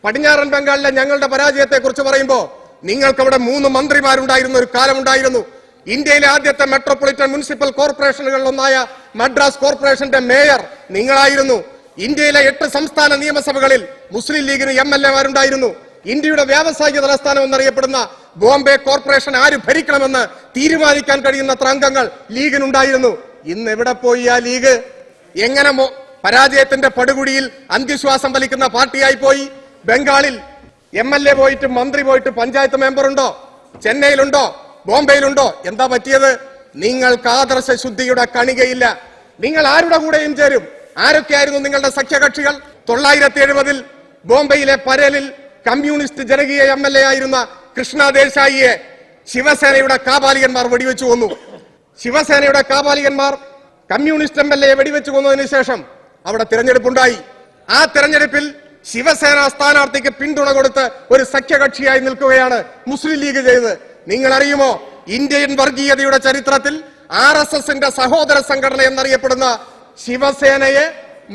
പടിഞ്ഞാറൻ ബംഗാളിലെ ഞങ്ങളുടെ പരാജയത്തെ കുറിച്ച് പറയുമ്പോൾ നിങ്ങൾക്ക് അവിടെ മൂന്ന് മന്ത്രിമാരുണ്ടായിരുന്ന ഒരു കാലമുണ്ടായിരുന്നു. ഇന്ത്യയിലെ ആദ്യത്തെ മെട്രോപൊളിറ്റൻ മുനിസിപ്പൽ കോർപ്പറേഷനുകളിൽ ഒന്നായ മദ്രാസ് കോർപ്പറേഷന്റെ മേയർ നിങ്ങളായിരുന്നു. ഇന്ത്യയിലെ എട്ട് സംസ്ഥാന നിയമസഭകളിൽ മുസ്ലിം ലീഗിന് എം എൽ എമാരുണ്ടായിരുന്നു ഇന്ത്യയുടെ വ്യാവസായിക തലസ്ഥാനം എന്നറിയപ്പെടുന്ന ബോംബെ കോർപ്പറേഷൻ ആര് ഭരിക്കണമെന്ന് തീരുമാനിക്കാൻ കഴിയുന്ന അംഗങ്ങൾ ലീഗിനുണ്ടായിരുന്നു. ഇന്ന് എവിടെ പോയി ആ ലീഗ്? എങ്ങനെ പരാജയത്തിന്റെ പടുകുടിയിൽ അന്ത്യശ്വാസം വലിക്കുന്ന പാർട്ടിയായി പോയി? ബംഗാളിൽ എം എൽ എ പോയിട്ട് മന്ത്രി പോയിട്ട് പഞ്ചായത്ത് മെമ്പർ ഉണ്ടോ ചെന്നൈയിലുണ്ടോ? ബോംബെയിലുണ്ടോ? എന്താ പറ്റിയത്? നിങ്ങൾക്ക് ആദർശ ശുദ്ധിയുടെ കണികയില്ല. നിങ്ങൾ ആരുടെ കൂടെയും ചേരും? ആരൊക്കെയായിരുന്നു നിങ്ങളുടെ സഖ്യകക്ഷികൾ? തൊള്ളായിരത്തി എഴുപതിൽ ബോംബെയിലെ പരലിൽ കമ്മ്യൂണിസ്റ്റ് ജനകീയ എം എൽ എ ആയിരുന്ന കൃഷ്ണ ദേശായിയെ ശിവസേനയുടെ കാപാലികന്മാർ വെടിവെച്ചു കൊന്നു. ശിവസേനയുടെ കാപാലികന്മാർ കമ്മ്യൂണിസ്റ്റ് എം എൽ എ വെടിവെച്ചു കൊന്നതിന് ശേഷം അവിടെ തിരഞ്ഞെടുപ്പുണ്ടായി. ആ തിരഞ്ഞെടുപ്പിൽ ശിവസേന സ്ഥാനാർത്ഥിക്ക് പിന്തുണ കൊടുത്ത് ഒരു സഖ്യകക്ഷിയായി നിൽക്കുകയാണ് മുസ്ലിം ലീഗ് ചെയ്തത്. നിങ്ങൾ അറിയുമോ ഇന്ത്യൻ വർഗീയതയുടെ ചരിത്രത്തിൽ ആർ എസ് എസിന്റെ സഹോദര സംഘടന എന്നറിയപ്പെടുന്ന ശിവസേനയെ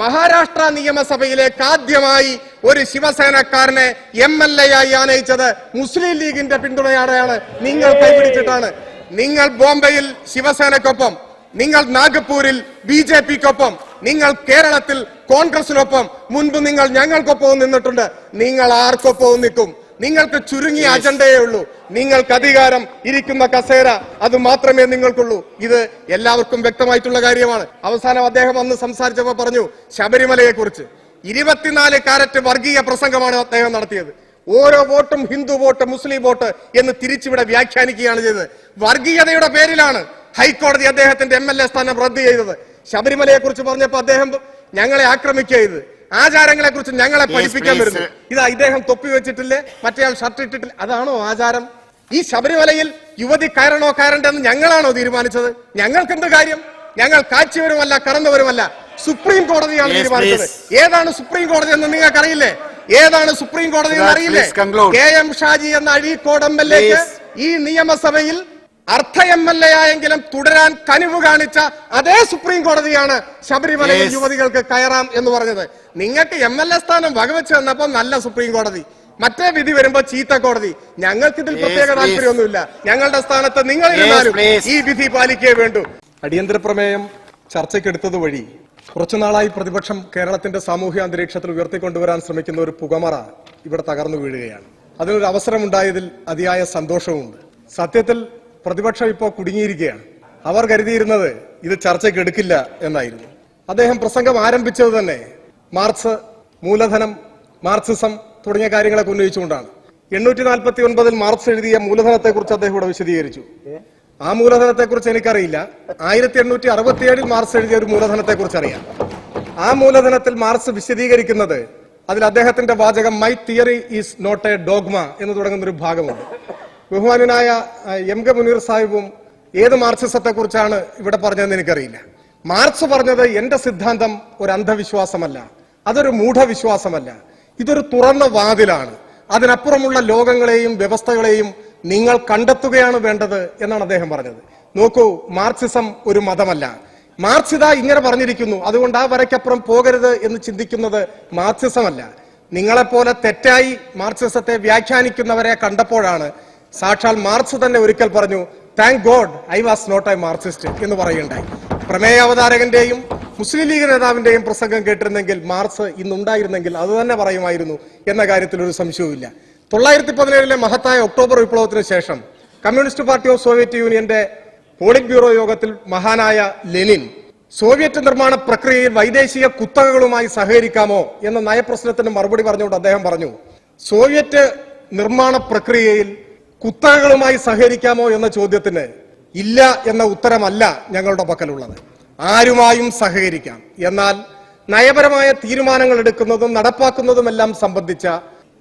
മഹാരാഷ്ട്ര നിയമസഭയിലേക്ക് ആദ്യമായി ഒരു ശിവസേനക്കാരനെ എം എൽ എ ആയി ആനയിച്ചത് മുസ്ലിം ലീഗിന്റെ പിന്തുണയോടെയാണ് നിങ്ങൾ കൈപിടിച്ചിട്ടാണ്. നിങ്ങൾ ബോംബെയിൽ ശിവസേനക്കൊപ്പം നിങ്ങൾ നാഗ്പൂരിൽ ബി ജെ പിക്കൊപ്പം നിങ്ങൾ കേരളത്തിൽ കോൺഗ്രസിനൊപ്പം മുൻപ് നിങ്ങൾ ഞങ്ങൾക്കൊപ്പവും നിന്നിട്ടുണ്ട്. നിങ്ങൾ ആർക്കൊപ്പവും നിൽക്കും. നിങ്ങൾക്ക് ചുരുങ്ങിയ അജണ്ടയേ ഉള്ളൂ. നിങ്ങൾക്ക് അധികാരം ഇരിക്കുന്ന കസേര അത് മാത്രമേ നിങ്ങൾക്കുള്ളൂ. ഇത് എല്ലാവർക്കും വ്യക്തമായിട്ടുള്ള കാര്യമാണ്. അവസാനം അദ്ദേഹം അന്ന് സംസാരിച്ചപ്പോൾ പറഞ്ഞു ശബരിമലയെ കുറിച്ച് ഇരുപത്തിനാല് കാരറ്റ് വർഗീയ പ്രസംഗമാണ് അദ്ദേഹം നടത്തിയത്. ഓരോ വോട്ടും ഹിന്ദു വോട്ട് മുസ്ലിം വോട്ട് എന്ന് തിരിച്ചിവിടെ വ്യാഖ്യാനിക്കുകയാണ് ചെയ്തത്. വർഗീയതയുടെ പേരിലാണ് ഹൈക്കോടതി അദ്ദേഹത്തിന്റെ എം എൽ എ സ്ഥാനം റദ്ദ് ചെയ്തത്. ശബരിമലയെ കുറിച്ച് പറഞ്ഞപ്പോൾ അദ്ദേഹം ഞങ്ങളെ ആക്രമിക്കുക ചെയ്ത് ആചാരങ്ങളെ കുറിച്ച് ഞങ്ങളെ പഠിപ്പിക്കാൻ വരുന്നു. ഇതാ ഇദ്ദേഹം തൊപ്പി വെച്ചിട്ടില്ലേ? മറ്റേയാൾ ഷർട്ട് ഇട്ടിട്ടില്ല. അതാണോ ആചാരം? ഈ ശബരിമലയിൽ യുവതി കയറണോ കയറണ്ടെന്ന് ഞങ്ങളാണോ തീരുമാനിച്ചത്? ഞങ്ങൾക്ക് എന്ത് കാര്യം? ഞങ്ങൾ കാഴ്ചവരുമല്ല കടന്നവരുമല്ല. സുപ്രീം കോടതിയാണ് തീരുമാനിച്ചത്. ഏതാണ് സുപ്രീം കോടതി എന്ന് നിങ്ങൾക്ക് അറിയില്ലേ ഏതാണ് സുപ്രീം കോടതി എന്ന് അറിയില്ലേ കെ എം ഷാജി എന്ന അഴീക്കോട് എം എൽ എക്ക് ഈ നിയമസഭയിൽ അർത്ഥ എം എൽ എ ആയെങ്കിലും തുടരാൻ കനിവ് കാണിച്ച അതേ സുപ്രീം കോടതിയാണ് ശബരിമലയിൽ. യുവതികൾക്ക് കയറാം എന്ന് പറഞ്ഞത്. നിങ്ങൾക്ക് എം എൽ എ സ്ഥാനം വകവെച്ച് തന്നപ്പോ നല്ല സുപ്രീം കോടതി. മറ്റേ വിധി വരുമ്പോ ചീത്ത കോടതി. ഞങ്ങൾക്ക് ഇതിൽ പ്രത്യേക. താല്പര്യമൊന്നുമില്ല. ഞങ്ങളുടെ സ്ഥാനത്ത് നിങ്ങൾ ഇരുന്നാലും ഈ വിധി പാലിക്കേ വേണ്ടു. അടിയന്തര പ്രമേയം ചർച്ചയ്ക്കെടുത്തത് വഴി കുറച്ചുനാളായി പ്രതിപക്ഷം കേരളത്തിന്റെ സാമൂഹ്യ അന്തരീക്ഷത്തിൽ ഉയർത്തിക്കൊണ്ടുവരാൻ ശ്രമിക്കുന്ന ഒരു പുകമറ ഇവിടെ തകർന്നു വീഴുകയാണ്. അതിനൊരു അവസരം ഉണ്ടായതിൽ അതിയായ സന്തോഷവുമുണ്ട്. സത്യത്തിൽ പ്രതിപക്ഷം ഇപ്പോൾ കുടുങ്ങിയിരിക്കുകയാണ്. അവർ കരുതിയിരുന്നത് ഇത് ചർച്ചയ്ക്ക് എടുക്കില്ല എന്നായിരുന്നു. അദ്ദേഹം പ്രസംഗം ആരംഭിച്ചത് തന്നെ മാർക്സ് മൂലധനം മാർക്സിസം തുടങ്ങിയ കാര്യങ്ങളൊക്കെ ഉന്നയിച്ചുകൊണ്ടാണ്. എണ്ണൂറ്റി നാൽപ്പത്തി ഒൻപതിൽ മാർക്സ് എഴുതിയ മൂലധനത്തെക്കുറിച്ച് അദ്ദേഹം ഇവിടെ വിശദീകരിച്ചു. ആ മൂലധനത്തെക്കുറിച്ച് എനിക്കറിയില്ല. ആയിരത്തി എണ്ണൂറ്റി അറുപത്തിയേഴിൽ മാർസ് എഴുതിയ ഒരു മൂലധനത്തെക്കുറിച്ച് അറിയാം ആ മൂലധനത്തിൽ മാർസ് വിശദീകരിക്കുന്നത് അതിൽ അദ്ദേഹത്തിന്റെ വാചകം my theory is not a dogma എന്ന് തുടങ്ങുന്ന ഒരു ഭാഗമുണ്ട് ബഹുമാനായ എം കെ മുനീർ സാഹിബും ഏത് മാർസിസത്തെ കുറിച്ചാണ് ഇവിടെ പറഞ്ഞതെന്ന് എനിക്കറിയില്ല. മാർക്സ് പറഞ്ഞത് എന്റെ സിദ്ധാന്തം ഒരു അന്ധവിശ്വാസമല്ല അതൊരു മൂഢവിശ്വാസമല്ല. ഇതൊരു തുറന്ന വാതിലാണ്. അതിനപ്പുറമുള്ള ലോകങ്ങളെയും വ്യവസ്ഥകളെയും നിങ്ങൾ കണ്ടെത്തുകയാണ് വേണ്ടത് എന്നാണ് അദ്ദേഹം പറഞ്ഞത്. നോക്കൂ മാർക്സിസം ഒരു മതമല്ല. മാർക്സിത ഇങ്ങനെ പറഞ്ഞിരിക്കുന്നു. അതുകൊണ്ട് ആ വരയ്ക്കപ്പുറം പോകരുത് എന്ന് ചിന്തിക്കുന്നത് മാർക്സിസമല്ല. നിങ്ങളെപ്പോലെ തെറ്റായി മാർക്സിസത്തെ വ്യാഖ്യാനിക്കുന്നവരെ കണ്ടപ്പോഴാണ് സാക്ഷാൽ മാർക്സ് തന്നെ ഒരിക്കൽ പറഞ്ഞു thank God I was not a Marxist എന്ന് പറയുണ്ടായി പ്രമേയ അവതാരകന്റെയും മുസ്ലിം ലീഗ് നേതാവിന്റെയും പ്രസംഗം കേട്ടിരുന്നെങ്കിൽ മാർക്സ് ഇന്നുണ്ടായിരുന്നെങ്കിൽ അത് തന്നെ പറയുമായിരുന്നു എന്ന കാര്യത്തിൽ ഒരു സംശയവുമില്ല. തൊള്ളായിരത്തി പതിനേഴിലെ മഹത്തായ ഒക്ടോബർ വിപ്ലവത്തിന് ശേഷം കമ്മ്യൂണിസ്റ്റ് പാർട്ടി ഓഫ് സോവിയറ്റ് യൂണിയന്റെ പോളിറ്റ് ബ്യൂറോ യോഗത്തിൽ മഹാനായ ലെനിൻ സോവിയറ്റ് നിർമ്മാണ പ്രക്രിയയിൽ വൈദേശിക കുത്തകകളുമായി സഹകരിക്കാമോ എന്ന നയപ്രശ്നത്തിന് മറുപടി പറഞ്ഞുകൊണ്ട് അദ്ദേഹം പറഞ്ഞു സോവിയറ്റ് നിർമ്മാണ പ്രക്രിയയിൽ കുത്തകകളുമായി സഹകരിക്കാമോ എന്ന ചോദ്യത്തിന് ഇല്ല എന്ന ഉത്തരമല്ല ഞങ്ങളുടെ പക്കലുള്ളത്. ആരുമായും സഹകരിക്കാം. എന്നാൽ നയപരമായ തീരുമാനങ്ങൾ എടുക്കുന്നതും നടപ്പാക്കുന്നതുമെല്ലാം സംബന്ധിച്ച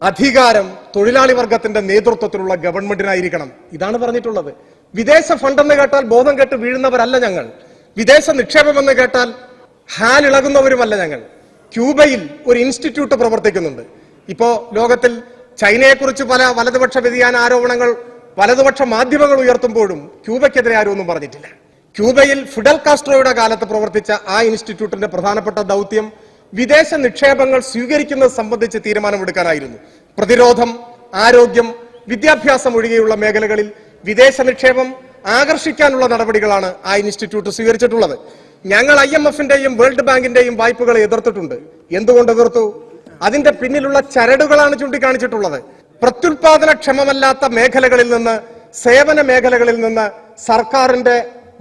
അധികാരം തൊഴിലാളി വർഗത്തിന്റെ നേതൃത്വത്തിലുള്ള ഗവൺമെന്റിനായിരിക്കണം. ഇതാണ് പറഞ്ഞിട്ടുള്ളത്. വിദേശ ഫണ്ടെന്ന് കേട്ടാൽ ബോധം കെട്ട് വീഴുന്നവരല്ല ഞങ്ങൾ. വിദേശ നിക്ഷേപം എന്ന് കേട്ടാൽ ഹാലിളകുന്നവരുമല്ല ഞങ്ങൾ. ക്യൂബയിൽ ഒരു ഇൻസ്റ്റിറ്റ്യൂട്ട് പ്രവർത്തിക്കുന്നുണ്ട്. ഇപ്പോ ലോകത്തിൽ ചൈനയെക്കുറിച്ച് പല വലതുപക്ഷ വ്യതിയാന ആരോപണങ്ങൾ വലതുപക്ഷ മാധ്യമങ്ങൾ ഉയർത്തുമ്പോഴും ക്യൂബയ്ക്കെതിരെ ആരും ഒന്നും പറഞ്ഞിട്ടില്ല. ക്യൂബയിൽ ഫിഡൽ കാസ്ട്രോയുടെ കാലത്ത് പ്രവർത്തിച്ച ആ ഇൻസ്റ്റിറ്റ്യൂട്ടിന്റെ പ്രധാനപ്പെട്ട ദൗത്യം വിദേശ നിക്ഷേപങ്ങൾ സ്വീകരിക്കുന്നത് സംബന്ധിച്ച് തീരുമാനമെടുക്കാനായിരുന്നു. പ്രതിരോധം ആരോഗ്യം വിദ്യാഭ്യാസം ഒഴികെയുള്ള മേഖലകളിൽ വിദേശ നിക്ഷേപം ആകർഷിക്കാനുള്ള നടപടികളാണ് ആ ഇൻസ്റ്റിറ്റ്യൂട്ട് സ്വീകരിച്ചിട്ടുള്ളത്. ഞങ്ങൾ ഐ എം എഫിന്റെയും വേൾഡ് ബാങ്കിന്റെയും വായ്പകളെ എതിർത്തിട്ടുണ്ട്. എന്തുകൊണ്ട് എതിർത്തു? അതിന്റെ പിന്നിലുള്ള ചരടുകളാണ് ചൂണ്ടിക്കാണിച്ചിട്ടുള്ളത്. പ്രത്യുൽപാദനക്ഷമമല്ലാത്ത മേഖലകളിൽ നിന്ന് സേവന മേഖലകളിൽ നിന്ന് സർക്കാരിന്റെ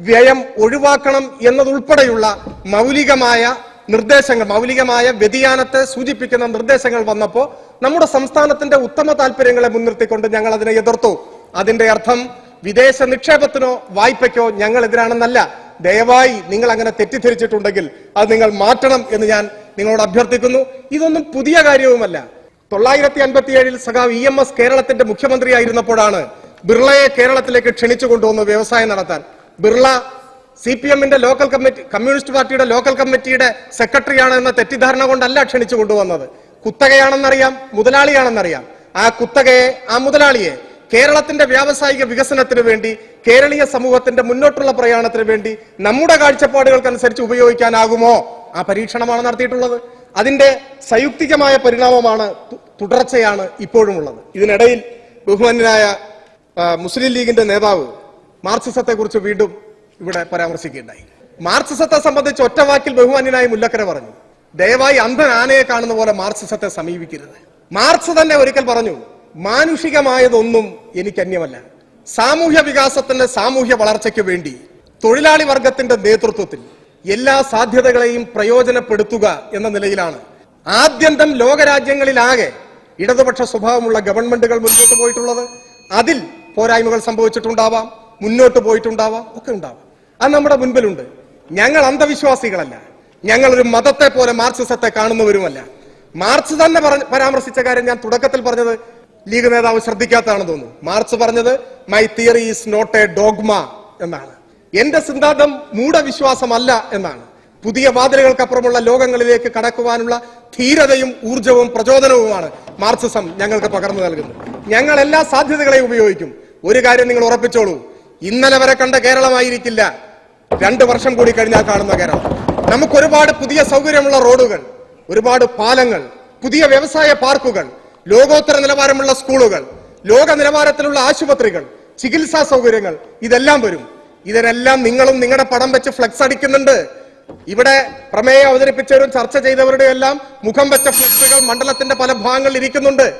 വ്യയം ഒഴിവാക്കണം എന്നതുൾപ്പെടെയുള്ള മൗലികമായ നിർദ്ദേശങ്ങൾ മൗലികമായ വ്യതിയാനത്തെ സൂചിപ്പിക്കുന്ന നിർദ്ദേശങ്ങൾ വന്നപ്പോൾ നമ്മുടെ സംസ്ഥാനത്തിന്റെ ഉത്തമ താല്പര്യങ്ങളെ മുൻനിർത്തിക്കൊണ്ട് ഞങ്ങൾ അതിനെ എതിർത്തു. അതിന്റെ അർത്ഥം വിദേശ നിക്ഷേപത്തിനോ വായ്പയ്ക്കോ ഞങ്ങൾ എതിരാണെന്നല്ല ദയവായി നിങ്ങൾ അങ്ങനെ തെറ്റിദ്ധരിച്ചിട്ടുണ്ടെങ്കിൽ അത് നിങ്ങൾ മാറ്റണം എന്ന് ഞാൻ നിങ്ങളോട് അഭ്യർത്ഥിക്കുന്നു. ഇതൊന്നും പുതിയ കാര്യവുമല്ല. തൊള്ളായിരത്തി അൻപത്തിയേഴിൽ സഖാവ് ഇ എം എസ് കേരളത്തിന്റെ മുഖ്യമന്ത്രിയായിരുന്നപ്പോഴാണ് ബിർളയെ കേരളത്തിലേക്ക് ക്ഷണിച്ചു കൊണ്ടുവന്ന് വ്യവസായം നടത്താൻ. ബിർള സി പി എമ്മിന്റെ ലോക്കൽ കമ്മിറ്റി കമ്മ്യൂണിസ്റ്റ് പാർട്ടിയുടെ ലോക്കൽ കമ്മിറ്റിയുടെ സെക്രട്ടറിയാണ് എന്ന തെറ്റിദ്ധാരണ കൊണ്ടല്ല ക്ഷണിച്ചു കൊണ്ടുവന്നത്. കുത്തകയാണെന്നറിയാം മുതലാളിയാണെന്നറിയാം. ആ കുത്തകയെ ആ മുതലാളിയെ കേരളത്തിന്റെ വ്യാവസായിക വികസനത്തിന് വേണ്ടി കേരളീയ സമൂഹത്തിന്റെ മുന്നോട്ടുള്ള പ്രയാണത്തിന് വേണ്ടി നമ്മുടെ കാഴ്ചപ്പാടുകൾക്കനുസരിച്ച് ഉപയോഗിക്കാനാകുമോ? ആ പരീക്ഷണമാണ് നടത്തിയിട്ടുള്ളത്. അതിന്റെ സയുക്തികമായ പരിണാമമാണ് തുടർച്ചയാണ് ഇപ്പോഴും ഉള്ളത് ഇതിനിടയിൽ ബഹുമാന്യനായ മുസ്ലിം ലീഗിന്റെ നേതാവ് മാർക്സിസത്തെക്കുറിച്ച് വീണ്ടും ഇവിടെ പരാമർശിക്കുകയുണ്ടായി. മാർക്സിസത്തെ സംബന്ധിച്ച് ഒറ്റവാക്കിൽ ബഹുമാന്യനായ മുല്ലക്കര പറഞ്ഞു ദയവായി അന്ധൻ ആനയെ കാണുന്ന പോലെ മാർക്സിസത്തെ സമീപിക്കരുത്. മാർക്സ് തന്നെ ഒരിക്കൽ പറഞ്ഞു മാനുഷികമായതൊന്നും എനിക്ക് അന്യമല്ല. സാമൂഹ്യ വികാസത്തിന്റെ സാമൂഹ്യ വളർച്ചയ്ക്ക് വേണ്ടി തൊഴിലാളി വർഗത്തിന്റെ നേതൃത്വത്തിൽ എല്ലാ സാധ്യതകളെയും പ്രയോജനപ്പെടുത്തുക എന്ന നിലയിലാണ്. ആദ്യന്തം ലോകരാജ്യങ്ങളിലാകെ ഇടതുപക്ഷ സ്വഭാവമുള്ള ഗവൺമെന്റുകൾ മുന്നോട്ട് പോയിട്ടുള്ളത്. അതിൽ പോരായ്മകൾ സംഭവിച്ചിട്ടുണ്ടാവാം മുന്നോട്ട് പോയിട്ടുണ്ടാവാം ഒക്കെ ഉണ്ടാവാം. അത് നമ്മുടെ മുൻപിലുണ്ട്. ഞങ്ങൾ അന്ധവിശ്വാസികളല്ല. ഞങ്ങളൊരു മതത്തെ പോലെ മാർക്സിസത്തെ കാണുന്നവരുമല്ല. മാർച്ച് തന്നെ പരാമർശിച്ച കാര്യം ഞാൻ തുടക്കത്തിൽ പറഞ്ഞത് ലീഗ് നേതാവ് ശ്രദ്ധിക്കാത്തതാണെന്ന് തോന്നുന്നു. മാർച്ച് പറഞ്ഞത് my theory is not a dogma എന്നാണ്. എന്റെ സിദ്ധാന്തം മൂഢവിശ്വാസമല്ല എന്നാണ്. പുതിയ വാതിലുകൾക്കപ്പുറമുള്ള ലോകങ്ങളിലേക്ക് കടക്കുവാനുള്ള ധീരതയും ഊർജവും പ്രചോദനവുമാണ് മാർക്സിസം ഞങ്ങൾക്ക് പകർന്നു നൽകുന്നത്. ഞങ്ങൾ എല്ലാ സാധ്യതകളെയും ഉപയോഗിക്കും. ഒരു കാര്യം നിങ്ങൾ ഉറപ്പിച്ചോളൂ. ഇന്നലെ വരെ കണ്ട കേരളമായിരിക്കില്ല. രണ്ട് വർഷം കൂടി കഴിഞ്ഞാൽ കാണുന്ന കേരളം. നമുക്ക് ഒരുപാട് പുതിയ സൗകര്യമുള്ള റോഡുകൾ ഒരുപാട് പാലങ്ങൾ പുതിയ വ്യവസായ പാർക്കുകൾ ലോകോത്തര നിലവാരമുള്ള സ്കൂളുകൾ ലോക നിലവാരത്തിലുള്ള ആശുപത്രികൾ ചികിത്സാ സൗകര്യങ്ങൾ ഇതെല്ലാം വരും. ഇതിനെല്ലാം നിങ്ങളും നിങ്ങളുടെ പടം വെച്ച് ഫ്ലെക്സ് അടിക്കുന്നുണ്ട്. ഇവിടെ പ്രമേയം അവതരിപ്പിച്ചവരും ചർച്ച ചെയ്തവരുടെ എല്ലാം മുഖം വെച്ച ഫ്ലെക്സുകൾ മണ്ഡലത്തിന്റെ പല ഭാഗങ്ങളിൽ ഇരിക്കുന്നുണ്ട്.